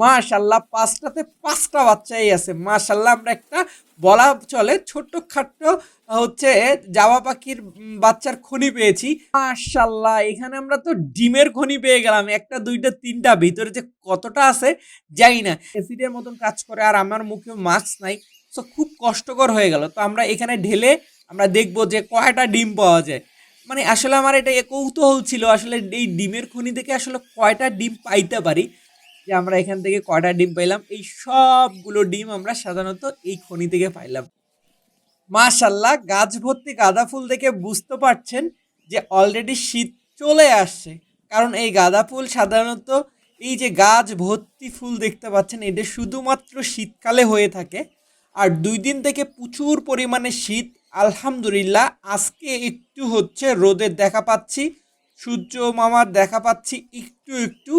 মাশাল্লাহ পাঁচটাতে পাঁচটা বাচ্চাই আছে। মাশাল্লাহ আমরা একটা বলা চলে ছোট্ট খাট্ট হচ্ছে জাবা পাখির বাচ্চার খনি পেয়েছি। মাশাল্লাহ এখানে আমরা তো ডিমের খনি পেয়ে গেলাম। একটা, দুইটা, তিনটা, ভিতরে যে কতটা আছে জানি না। অ্যাসিডের মতন কাজ করে আর আমার মুখে মাস্ক নাই। তো খুব কষ্টকর হয়ে গেল। তো আমরা এখানে ঢেলে আমরা দেখব যে কয়টা ডিম পাওয়া যায়। মানে আসলে আমার এটা কৌতূহল ছিল, আসলে এই ডিমের খনি থেকে আসলে কয়টা ডিম পাইতে পারি। যে আমরা এখান থেকে কটা ডিম পাইলাম? এই সবগুলো ডিম আমরা সাধারণত এই খনি থেকে পাইলাম। মাশাল্লাহ গাছ ভর্তি গাঁদা ফুল দেখে বুঝতে পারছেন যে অলরেডি শীত চলে আসছে। কারণ এই গাঁদা ফুল সাধারণত এই যে গাছ ভর্তি ফুল দেখতে পাচ্ছেন, এটা শুধুমাত্র শীতকালে হয়ে থাকে। আর দুই দিন থেকে প্রচুর পরিমাণে শীত, আলহামদুলিল্লাহ, আজকে একটু হচ্ছে রোদের দেখা পাচ্ছি, সূর্য মামার দেখা পাচ্ছি, একটু একটু।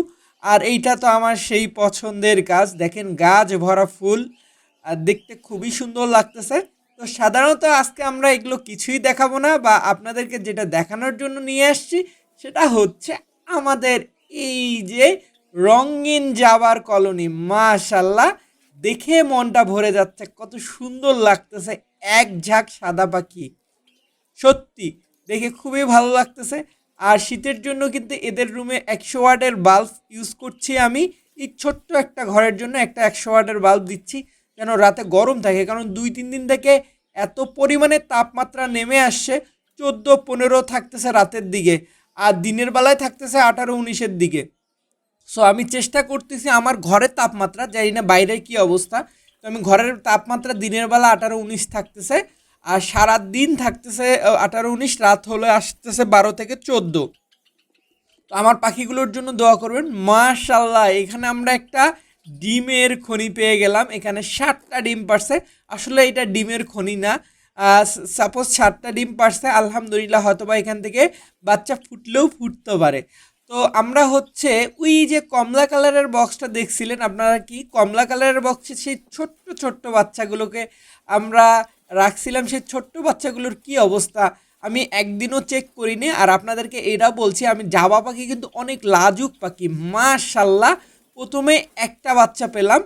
আর এইটা তো আমার সেই পছন্দের গাছ। দেখেন গাছ, ভরা ফুল, আর দেখতে খুবই সুন্দর লাগতেছে। তো সাধারণত আজকে আমরা এগুলো কিছুই দেখাবো না বা আপনাদেরকে যেটা দেখানোর জন্য নিয়ে আসছি, সেটা হচ্ছে আমাদের এই যে রঙিন যাবার কলোনি। মাশাল্লাহ দেখে মনটা ভরে যাচ্ছে। কত সুন্দর লাগতেছে, এক ঝাঁক সাদা পাখি। সত্যি, দেখে খুবই ভালো লাগতেছে। আর শীতের জন্য কিন্তু এদের রুমে একশো ওয়াটের বাল্ব ইউজ করছি আমি। এই ছোট্ট একটা ঘরের জন্য একটা একশো ওয়াটের বাল্ব দিচ্ছি যেন রাতে গরম থাকে। কারণ দুই, তিন দিন থেকে এত পরিমাণে তাপমাত্রা নেমে আসছে, চোদ্দ, পনেরো থাকতেছে রাতের দিকে আর দিনের বেলায় থাকতেছে আঠারো, উনিশের দিকে। সো আমি চেষ্টা করতেছি আমার ঘরের তাপমাত্রা, জানি না বাইরের কি অবস্থা। তো আমি ঘরের তাপমাত্রা দিনের বেলা আঠারো, উনিশ থাকতেছে। আর সারা দিন থাকতেছে আঠারো উনিশ, রাত হলে আসতেছে বারো থেকে চোদ্দ। তো আমার পাখিগুলোর জন্য দোয়া করবেন। মাশাল্লাহ এখানে আমরা একটা ডিমের খনি পেয়ে গেলাম। এখানে ষাটটা ডিম পারছে। আসলে এটা ডিমের খনি না। সাপোজ ষাটটা ডিম পারছে, আলহামদুলিল্লাহ হয়তো বা এখান থেকে বাচ্চা ফুটলেও ফুটতে পারে। তো আমরা হচ্ছে ওই যে কমলা কালারের বক্সটা দেখছিলেন, আপনারা কি? কমলা কালারের বক্সে সেই ছোট্ট ছোট্ট বাচ্চাগুলোকে আমরা রাখছিলাম সেই ছোট্ট বাচ্চাগুলোর কি অবস্থা? আমি একদিনও চেক করিনি আর আপনাদেরকে এটা বলছি, আমি জাবা পাখি কিন্তু অনেক লাজুক পাখি, মাশাল্লাহ। প্রথমে একটা বাচ্চা পেলাম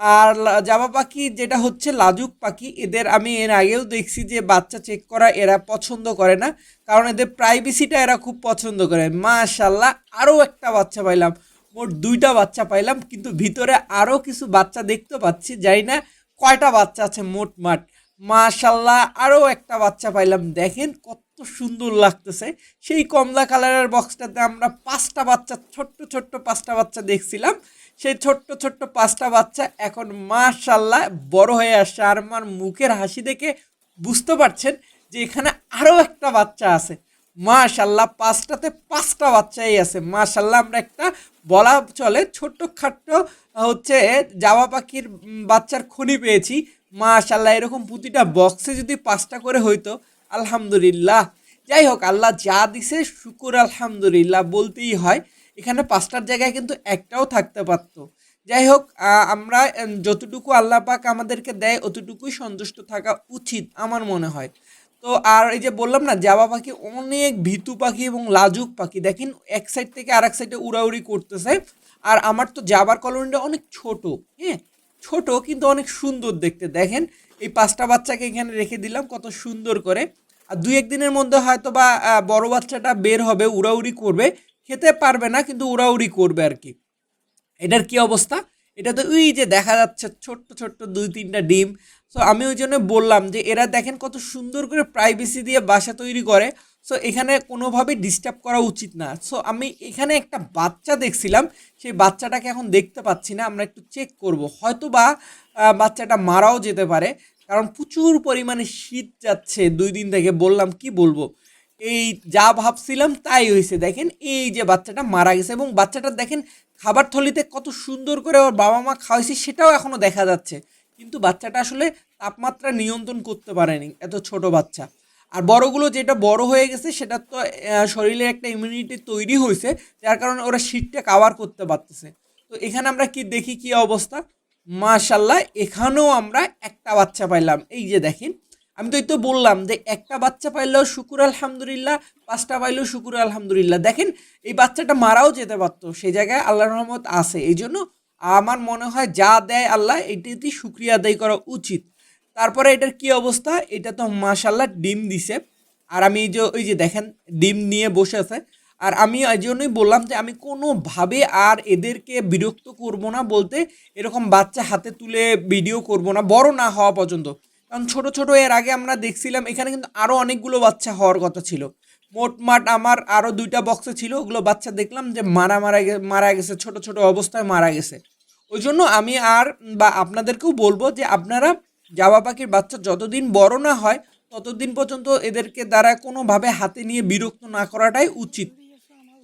আর জাবা পাখি যেটা হচ্ছে লাজুক পাখি, এদের আমি এর আগেও দেখছি যে বাচ্চা চেক করা এরা পছন্দ করে না, কারণ এদের প্রাইভেসিটা এরা খুব পছন্দ করে। মাশাল্লাহ, আরও একটা বাচ্চা পাইলাম, মোট দুইটা বাচ্চা পাইলাম, কিন্তু ভিতরে আরও কিছু বাচ্চা দেখতে পাচ্ছি, জানি না কয়টা বাচ্চা আছে, মোট মাঠ। মাশাল্লাহ আরও একটা বাচ্চা পাইলাম। দেখেন কত সুন্দর লাগতেছে। সেই কমলা কালারের বক্সটাতে আমরা পাঁচটা বাচ্চা, ছোট্ট ছোট্ট পাঁচটা বাচ্চা দেখছিলাম। সেই ছোট্ট ছোট্ট পাঁচটা বাচ্চা এখন মাশাল্লাহ বড় হয়ে আসছে। আর আমার মুখের হাসি দেখে বুঝতে পারছেন যে এখানে আরও একটা বাচ্চা আছে। মাশাল্লাহ, পাঁচটাতে পাঁচটা বাচ্চাই আছে। মাশাল্লাহ, আমরা একটা বলা চলে ছোট্ট খাট্ট হচ্ছে জাবা পাখির বাচ্চার খনি পেয়েছি। মাশাল্লাহ, এরকম প্রতিটা বক্সে যদি পাঁচটা করে হইতো, আলহামদুলিল্লাহ। যাই হোক, আল্লাহ যা দিছে, শুকুর, আলহামদুলিল্লাহ, বলতেই হয়। এখানে পাঁচটার জায়গায় কিন্তু একটাও থাকতে পারতো। যাই হোক আমরা যতটুকু আল্লাহ পাক আমাদেরকে দেয়, অতটুকুই সন্তুষ্ট থাকা উচিত, আমার মনে হয়। তো আর এই যে বললাম না, জাবা পাখি অনেক ভীতু পাখি এবং লাজুক পাখি। দেখেন, এক সাইড থেকে আর এক সাইডে উড়াউড়ি করতেছে। আর আমার তো জাবার কলোনিটা অনেক ছোট হ্যাঁ? ছোট কিন্তু অনেক সুন্দর দেখতে। দেখেন, এই পাঁচটা বাচ্চাকে এখানে রেখে দিলাম, কত সুন্দর করে। আর দুই একদিনের মধ্যে হয়তো বা বড় বাচ্চাটা বের হবে, উড়াউড়ি করবে। খেতে পারবে না, কিন্তু উড়াউড়ি করবে আর কি। এটার কি অবস্থা? এটা তো ওই যে দেখা যাচ্ছে ছোট্ট ছোট্ট দুই তিনটা ডিম সো আমি ওই জন্য বললাম যে এরা দেখেন কত সুন্দর করে প্রাইভেসি দিয়ে বাসা তৈরি করে। সো এখানে কোনোভাবেই ডিস্টার্ব করা উচিত না। সো আমি এখানে একটা বাচ্চা দেখছিলাম। সেই বাচ্চাটাকে এখন দেখতে পাচ্ছি না। আমরা একটু চেক করব। হয়তো বা বাচ্চাটা মারাও যেতে পারে। কারণ প্রচুর পরিমাণে শীত যাচ্ছে দুই দিন থেকে। বললাম, কি বলব? এই যা ভাবছিলাম তাই হয়েছে। দেখেন, এই যে বাচ্চাটা মারা গেছে এবং বাচ্চাটা দেখেন খাবার থলিতে কত সুন্দর করে ওর বাবা মা খাওয়াইছে সেটাও এখনও দেখা যাচ্ছে। কিন্তু বাচ্চাটা আসলে তাপমাত্রা নিয়ন্ত্রণ করতে পারেনি, এত ছোট বাচ্চা। আর বড়গুলো যেটা বড় হয়ে গেছে, সেটা তো শরীরে একটা ইমিউনিটি তৈরি হয়েছে, যার কারণে ওরা শীতটা কাভার করতে পারতেছে। তো এখানে আমরা কি দেখি, কি অবস্থা? মাশাল্লাহ এখানেও আমরা একটা বাচ্চা পাইলাম। এই যে দেখেন, আমি তো এই তো বললাম যে একটা বাচ্চা পাইলেও শুকুর আলহামদুলিল্লাহ, পাঁচটা পাইলেও শুকুর আলহামদুলিল্লাহ। দেখেন, এই বাচ্চাটা মারাও যেতে পারতো, সেই জায়গায় আল্লাহ রহমত আছে। এই জন্য আমার মনে হয় যা দেয় আল্লাহ এটাতেই শুক্রিয়া আদায় করা উচিত। তারপরে এটার কি অবস্থা? এটা তো মাশাল্লাহ ডিম দিছে। আর আমি এই যে, ওই যে দেখেন, ডিম নিয়ে বসে আছে। আর আমি এই জন্যই বললাম যে, আমি কোনোভাবে আর এদেরকে বিরক্ত করব না বলতে, এরকম বাচ্চা হাতে তুলে ভিডিও করব না, বড় না হওয়া পর্যন্ত। কারণ ছোট ছোট এর আগে আমরা দেখছিলাম, এখানে কিন্তু আরও অনেকগুলো বাচ্চা হওয়ার কথা ছিল। মোটমাট আমার আরও দুইটা বক্সে ছিল, ওগুলো বাচ্চা দেখলাম যে মারা মারা মারা গেছে, ছোট ছোট অবস্থায় মারা গেছে। ওই জন্য আমি আর বা আপনাদেরকেও বলব যে আপনারা জাবা পাখির বাচ্চা যতদিন বড় না হয়, ততদিন পর্যন্ত এদেরকে দ্বারা কোনোভাবে হাতে নিয়ে বিরক্ত না করাটাই উচিত।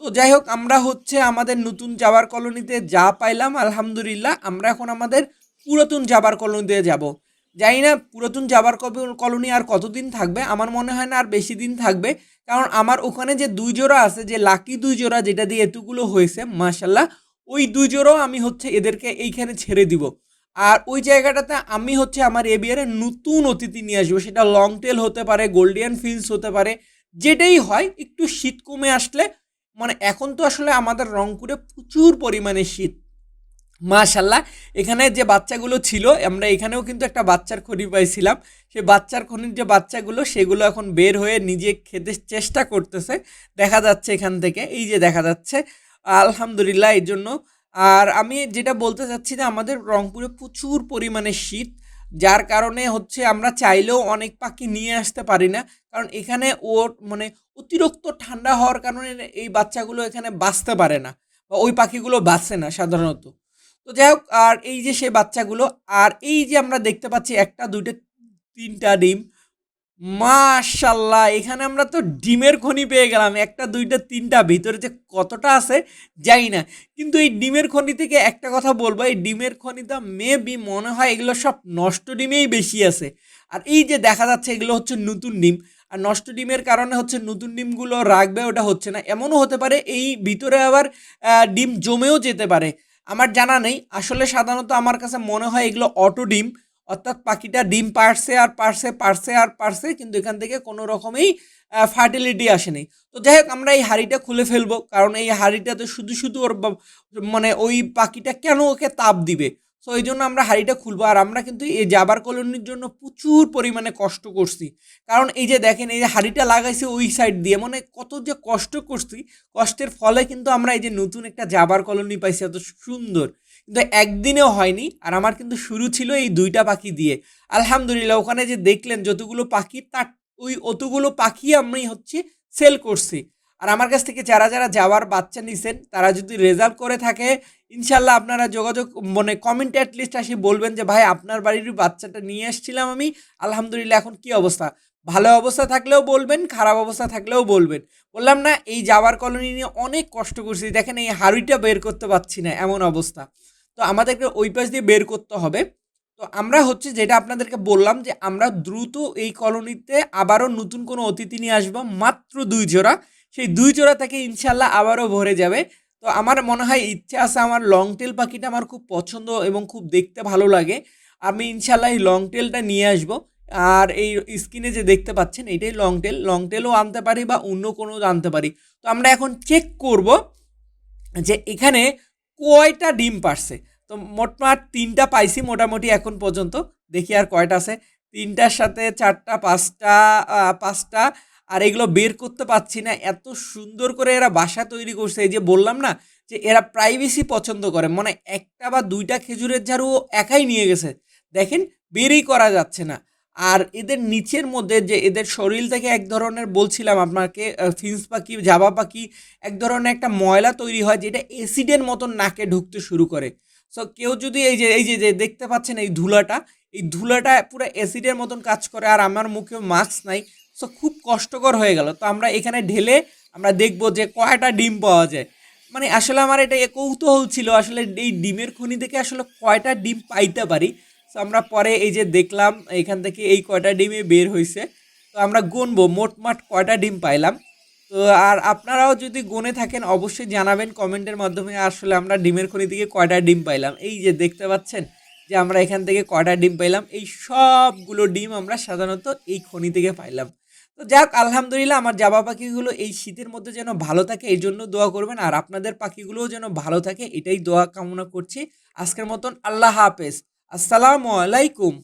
তো যাই হোক, আমরা হচ্ছে আমাদের নতুন জাবার কলোনিতে যা পাইলাম, আলহামদুলিল্লাহ, আমরা এখন আমাদের পুরাতন জাবার কলোনিতে যাব। জানি না পুরাতন জাবার কলোনি আর কতদিন থাকবে, আমার মনে হয় না আর বেশি দিন থাকবে। কারণ আমার ওখানে যে দুই জোড়া আছে, যে লাকি দুই জোড়া যেটা দিয়ে এতগুলো হয়েছে মাশাল্লাহ ওই দুই আমি হচ্ছে এদেরকে এইখানে ছেড়ে দিব। আর ওই জায়গাটাতে আমি হচ্ছে আমার এবিয়ারে নতুন অতিথি নিয়ে আসব। সেটা লং টেল হতে পারে গোল্ডিয়ান ফিলস হতে পারে, যেটাই হয়, একটু শীত কমে আসলে মানে এখন তো আসলে আমাদের রংপুরে প্রচুর পরিমাণে শীত। মাশাল্লাহ এখানে যে বাচ্চাগুলো ছিল, আমরা এখানেও কিন্তু একটা বাচ্চার খনি পাইছিলাম। সেই বাচ্চার খনির যে বাচ্চাগুলো, সেগুলো এখন বের হয়ে নিজে খেতে চেষ্টা করতেছে। দেখা যাচ্ছে এখান থেকে, এই যে দেখা যাচ্ছে আলহামদুলিল্লাহ এই জন্য। আর আমি যেটা বলতে চাচ্ছি যে, আমাদের রংপুরে প্রচুর পরিমাণে শীত, যার কারণে হচ্ছে আমরা চাইলেও অনেক পাখি নিয়ে আসতে পারি না। কারণ এখানে ওর মানে অতিরিক্ত ঠান্ডা হওয়ার কারণে এই বাচ্চাগুলো এখানে বাঁচতে পারে না, বা ওই পাখিগুলো বাঁচে না সাধারণত। তো যাই হোক, আর এই যে সেই বাচ্চাগুলো, আর এই যে আমরা দেখতে পাচ্ছি একটা, দুইটা, তিনটা ডিম মাশাল্লাহ, এখানে আমরা তো ডিমের খনি পেয়ে গেলাম। একটা, দুইটা, তিনটা, ভিতরে যে কতটা আছে যাই না। কিন্তু এই ডিমের খনি থেকে একটা কথা বলব, এই ডিমের খনিটা মেবি মনে হয় এগুলো সব নষ্ট ডিমেই বেশি আছে। আর এই যে দেখা যাচ্ছে এগুলো হচ্ছে নতুন ডিম। আর নষ্ট ডিমের কারণে হচ্ছে নতুন ডিমগুলো রাখবে, ওটা হচ্ছে না। এমনও হতে পারে এই ভিতরে আবার ডিম জমেও যেতে পারে। আমার জানা নেই। আসলে সাধারণত আমার কাছে মনে হয় এগুলো অটো ডিম অর্থাৎ পাখিটা ডিম পারছে আর পারছে পারছে আর পারছে, কিন্তু এখান থেকে কোনো রকমেই ফার্টিলিটি আসেনি। তো যাই হোক, আমরা এই হাঁড়িটা খুলে ফেলব, কারণ এই হাঁড়িটাতে শুধু শুধু ওর মানে ওই পাখিটা কেন ওকে তাপ দিবে? সো এই জন্য আমরা হাঁড়িটা খুলবো, আর আমরা কিন্তু এই জাবার কলোনির জন্য প্রচুর পরিমাণে কষ্ট করছি। কারণ এই যে দেখেন, এই যে হাঁড়িটা লাগাইছে ওই সাইড দিয়ে মানে কত যে কষ্ট করছি, কষ্টের ফলে কিন্তু আমরা এই যে নতুন একটা জাবার কলোনি পাইছি, এত সুন্দর। কিন্তু একদিনেও হয়নি। আর আমার কিন্তু শুরু ছিল এই দুইটা পাখি দিয়ে। আলহামদুলিল্লাহ, ওখানে যে দেখলেন যতগুলো পাখি, তার ওই অতগুলো পাখি আমি হচ্ছে সেল করছি। আর আমার কাছ থেকে যারা যারা যাওয়ার বাচ্চা নিছেন, তারা যদি রেজাল্ট করে থাকে ইনশাল্লাহ আপনারা যোগাযোগ মানে কমেন্টে অ্যাটলিস্ট আসি বলবেন যে, ভাই, আপনার বাড়ির বাচ্চাটা নিয়ে এসেছিলাম আমি। আলহামদুলিল্লাহ, এখন কি অবস্থা? ভালো অবস্থা থাকলেও বলবেন, খারাপ অবস্থা থাকলেও বলবেন। বললাম না, এই যাওয়ার কলোনি নিয়ে অনেক কষ্ট করছি। দেখেন এই হাড়িটা বের করতে পারছি না, এমন অবস্থা। তো আমাদেরকে ওই পাশ দিয়ে বের করতে হবে। তো আমরা হচ্ছে যেটা আপনাদেরকে বললাম যে আমরা দ্রুত এই কলোনিতে আবারও নতুন কোনো অতিথি নিয়ে আসব, মাত্র দুই জোড়া। সেই দুই জোড়া থেকে ইনশাল্লাহ আবারও ভরে যাবে। তো আমার মনে হয় ইচ্ছে আছে আমার লং টেল পাখিটা আমার খুব পছন্দ এবং খুব দেখতে ভালো লাগে। আমি ইনশাল্লাহ এই লং টেলটা নিয়ে আসব। আর এই স্ক্রিনে যে দেখতে পাচ্ছেন, এটাই লং টেল লং টেলও আনতে পারি বা অন্য কোনো আনতে পারি। তো আমরা এখন চেক করব যে এখানে কয়টা ডিম পারছে। তো মোটমাট তিনটা পাইছি মোটামুটি এখন পর্যন্ত। দেখি আর কয়টা আছে। তিনটার সাথে চারটা, পাঁচটা পাঁচটা। আর এগুলো বের করতে পারছি না। এত সুন্দর করে এরা বাসা তৈরি করছে। এই যে বললাম না যে এরা প্রাইভেসি পছন্দ করে। মানে একটা বা দুইটা খেজুরের ঝাড়ু একাই নিয়ে গেছে। দেখেন, বেরই করা যাচ্ছে না। আর এদের নিচের মধ্যে যে এদের শরীর থেকে এক ধরনের বলছিলাম আপনাকে ফিন্স পাখি, জাবা পাখি, এক ধরনের একটা ময়লা তৈরি হয় যেটা অ্যাসিডের মতন নাকে ঢুকতে শুরু করে। সো কেউ যদি এই যে এই যে যে দেখতে পাচ্ছেন এই ধুলাটা এই ধুলাটা পুরো অ্যাসিডের মতন কাজ করে আর আমার মুখে মাস্ক নাই। সো খুব কষ্টকর হয়ে গেল। তো আমরা এখানে ঢেলে আমরা দেখব যে কয়টা ডিম পাওয়া যায়। মানে আসলে আমার এটা কৌতূহল ছিল, আসলে এই ডিমের খনি থেকে আসলে কয়টা ডিম পাইতে পারি। সো আমরা পরে এই যে দেখলাম, এখান থেকে এই কয়টা ডিমে বের হয়েছে তো আমরা গুনবো, মোটমাট কয়টা ডিম পাইলাম। তো আর আপনারাও যদি গুনে থাকেন, অবশ্যই জানাবেন কমেন্টের মাধ্যমে। আসলে আমরা ডিমের খনি থেকে কয়টা ডিম পাইলাম? এই যে দেখতে পাচ্ছেন যে আমরা এখান থেকে কয়টা ডিম পাইলাম? এই সবগুলো ডিম আমরা সাধারণত এই খনি থেকে পাইলাম। তো যাক, আলহামদুলিল্লাহ আমার জাবা পাখিগুলো এই শীতের মধ্যে যেন ভালো থাকে, এই জন্য দোয়া করবেন। আর আপনাদের পাখিগুলোও যেন ভালো থাকে, এটাই দোয়া কামনা করছি। আজকের মতন আল্লাহ হাফেজ। আসসালামু আলাইকুম।